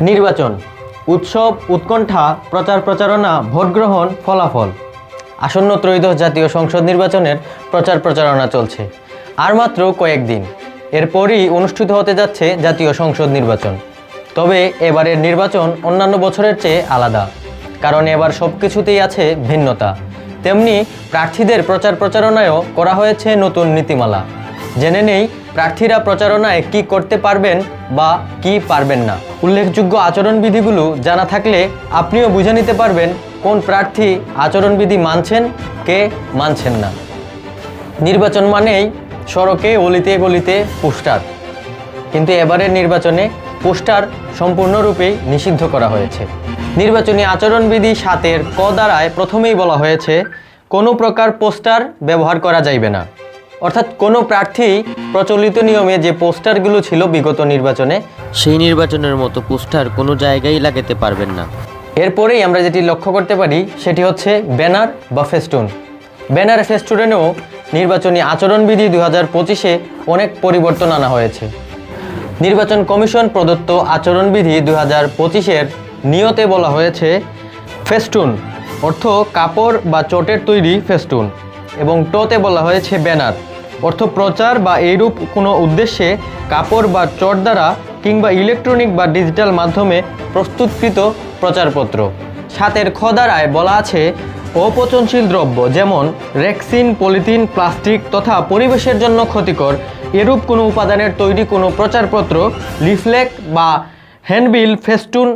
নির্বাচন, উৎসব, উৎকণ্ঠা, প্রচার প্রচারণা, ভোট গ্রহণ, ফলাফল। আসন্ন ত্রয়োদশ জাতীয় সংসদ নির্বাচনের প্রচার প্রচারণা চলছে। আর মাত্র কয়েকদিন। এরপরই অনুষ্ঠিত হতে যাচ্ছে জাতীয় সংসদ নির্বাচন। তবে এবারের নির্বাচন অন্যান্য বছরের চেয়ে আলাদা। কারণ এবার সব কিছুতেই আছে ভিন্নতা। তেমনি প্রার্থীদের প্রচার প্রচারণায়ও করা হয়েছে নতুন নীতিমালা। জেনে নেই প্রার্থীরা প্রচারণায় কি করতে পারবেন বা কি পারবেন না? উল্লেখযোগ্য আচরণবিধিগুলো জানা থাকলে আপনিও বুঝে নিতে পারবেন কোন প্রার্থী আচরণবিধি মানছেন, কে মানছেন না। নির্বাচন মানেই সড়কে অলিতে গলিতে পোস্টার। কিন্তু এবারের নির্বাচনে পোস্টার সম্পূর্ণরূপেই নিষিদ্ধ করা হয়েছে। নির্বাচনী আচরণবিধি সাতের ক দ্বারায় প্রথমেই বলা হয়েছে, কোনো প্রকার পোস্টার ব্যবহার করা যাইবে না। অর্থাৎ কোনো প্রার্থী প্রচলিত নিয়মে যে পোস্টারগুলো ছিল বিগত নির্বাচনে, সেই নির্বাচনের মতো পোস্টার কোনো জায়গায় লাগাতে পারবেন না। এরপরেই আমরা যেটি লক্ষ্য করতে পারি, সেটি হচ্ছে ব্যানার বা ফেস্টুন। ব্যানার ফেস্টুনেও নির্বাচনী আচরণবিধি দু হাজার পঁচিশে অনেক পরিবর্তন আনা হয়েছে। নির্বাচন কমিশন প্রদত্ত আচরণবিধি দু হাজার পঁচিশের নিয়তে বলা হয়েছে, ফেস্টুন, অর্থ কাপড় বা চটের তৈরি ফেস্টুন, এবং টোতে বলা হয়েছে ব্যানার। অর্থ প্রচার বা এইরূপ কোনো উদ্দেশ্যে কাপড় বা চট দ্বারা কিংবা ইলেকট্রনিক বা ডিজিটাল মাধ্যমে প্রস্তুতকৃত প্রচারপত্র। সাতের খ দ্বারায় বলা আছে, অপচনশীল দ্রব্য যেমন রেক্সিন, পলিথিন, প্লাস্টিক তথা পরিবেশের জন্য ক্ষতিকর। এরূপ কোনো উপাদানের তৈরি কোনো প্রচারপত্র লিফলেট বা হ্যান্ডবিল, ফেস্টুন,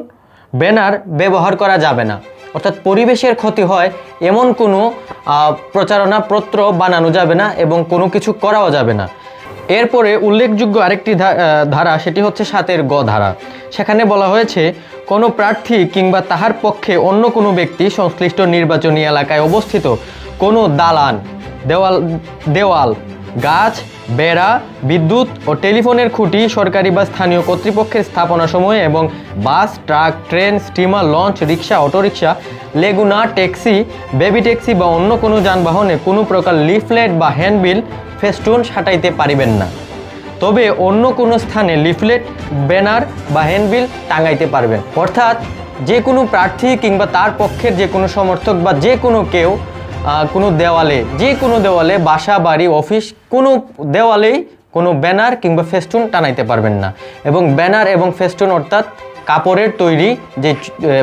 ব্যানার ব্যবহার করা যাবে না। অর্থাৎ পরিবেশের ক্ষতি হয় এমন কোনো আহ, প্রচারণা পত্র বানানো যাবে না এবং কোনো কিছু করাও যাবে না। এরপরে উল্লেখযোগ্য আরেকটি ধারা সেটি হচ্ছে সাতের গ ধারা। সেখানে বলা হয়েছে কোনো প্রার্থী কিংবা তাহার পক্ষে অন্য কোনো ব্যক্তি সংশ্লিষ্ট নির্বাচনী এলাকায় অবস্থিত কোনো দালান দেওয়াল দেওয়াল গাছ, বেড়া, বিদ্যুৎ ও টেলিফোনের খুঁটি সরকারি বা স্থানীয় কর্তৃপক্ষের স্থাপনা সময়ে এবং bus, truck, train, steamer, launch, রিক্সা অটোরিকশা লেগুনা, ট্যাক্সি, বেবি ট্যাক্সি বা অন্য কোনো যানবাহনে কোনো প্রকার লিফলেট বা হ্যান্ডবিল, ফেস্টুন সাটাইতে পারিবেন না। তবে অন্য কোনো স্থানে লিফলেট, ব্যানার বা হ্যান্ডবিল টাঙাইতে পারবেন। অর্থাৎ যে কোনো প্রার্থী কিংবা তার পক্ষের যে কোনো সমর্থক বা যে কোনো কেউ কোনো দেওয়ালে, যে কোনো দেওয়ালে, বাসা, বাড়ি, অফিস, কোনো দেওয়ালেই কোনো ব্যানার কিংবা ফেস্টুন টানাইতে পারবেন না। এবং ব্যানার এবং ফেস্টুন অর্থাৎ কাপড়ের তৈরি যে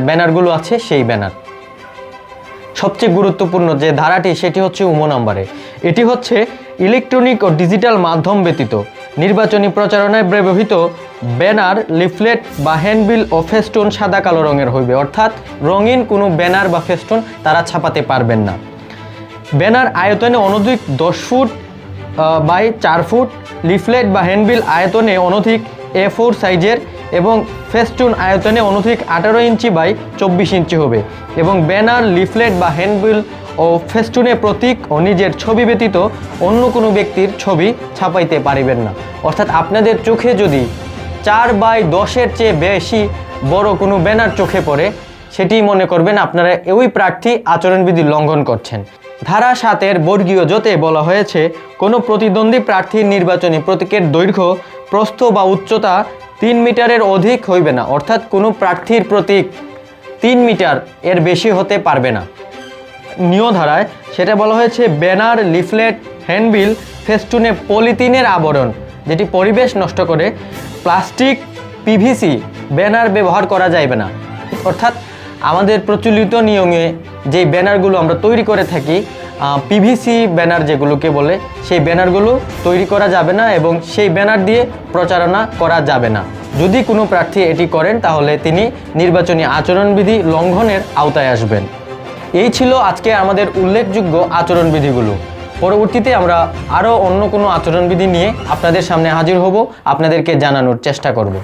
ব্যানারগুলো আছে, সেই ব্যানার। সবচেয়ে গুরুত্বপূর্ণ যে ধারাটি, সেটি হচ্ছে উমো নাম্বারে। এটি হচ্ছে ইলেকট্রনিক ও ডিজিটাল মাধ্যম ব্যতীত। নির্বাচনী প্রচারণায় ব্যবহৃত ব্যানার, লিফলেট বা হ্যান্ডবিল ও ফেস্টুন সাদা কালো রঙের হইবে। অর্থাৎ রঙিন কোনো ব্যানার বা ফেস্টুন তারা ছাপাতে পারবেন না। ব্যানার আয়তনে অনধিক দশ ফুট বাই চার ফুট, লিফলেট বা হ্যান্ডবিল আয়তনে অনধিক এ ফোর সাইজের এবং ফেস্টুন আয়তনে অনধিক আঠারো ইঞ্চি বাই চব্বিশ ইঞ্চি হবে এবং ব্যানার, লিফলেট বা হ্যান্ডবিল ও ফেস্টুনে প্রতীক ও নিজের ছবি ব্যতীত অন্য কোনো ব্যক্তির ছবি ছাপাইতে পারিবেন না। অর্থাৎ আপনাদের চোখে যদি চার বাই দশের চেয়ে বেশি বড় কোনো ব্যানার চোখে পড়ে, সেটি মনে করবেন আপনারা ওই প্রার্থী আচরণবিধি লঙ্ঘন করছেন। ধারা সাতের বর্গীয় জোতে বলা হয়েছে, কোনো প্রতিদ্বন্দ্বী প্রার্থীর নির্বাচনী প্রতীকের দৈর্ঘ্য, প্রস্থ বা উচ্চতা তিন মিটারের অধিক হইবে না, অর্থাৎ কোনো প্রার্থীর প্রতীক তিন মিটার এর বেশি হতে পারবে না। নিয় ধারায় সেটা বলা হয়েছে, ব্যানার, লিফলেট, হ্যান্ডবিল, ফেস্টুনে পলিথিনের আবরণ, যেটি পরিবেশ নষ্ট করে প্লাস্টিক, পিভিসি, ব্যানার ব্যবহার করা যাইবে না। অর্থাৎ আমাদের প্রচলিত নিয়মে যে ব্যানারগুলো আমরা তৈরি করে থাকি পিভিসি ব্যানার যেগুলোকে বলে, সেই ব্যানারগুলো তৈরি করা যাবে না এবং সেই ব্যানার দিয়ে প্রচারণা করা যাবে না। যদি কোনো প্রার্থী এটি করেন, তাহলে তিনি নির্বাচনী আচরণবিধি লঙ্ঘনের আওতায় আসবেন। এই ছিল আজকে আমাদের উল্লেখযোগ্য আচরণবিধিগুলো। পরবর্তীতে আমরা আরও অন্য কোনো আচরণবিধি নিয়ে আপনাদের সামনে হাজির হব, আপনাদেরকে জানানোর চেষ্টা করব।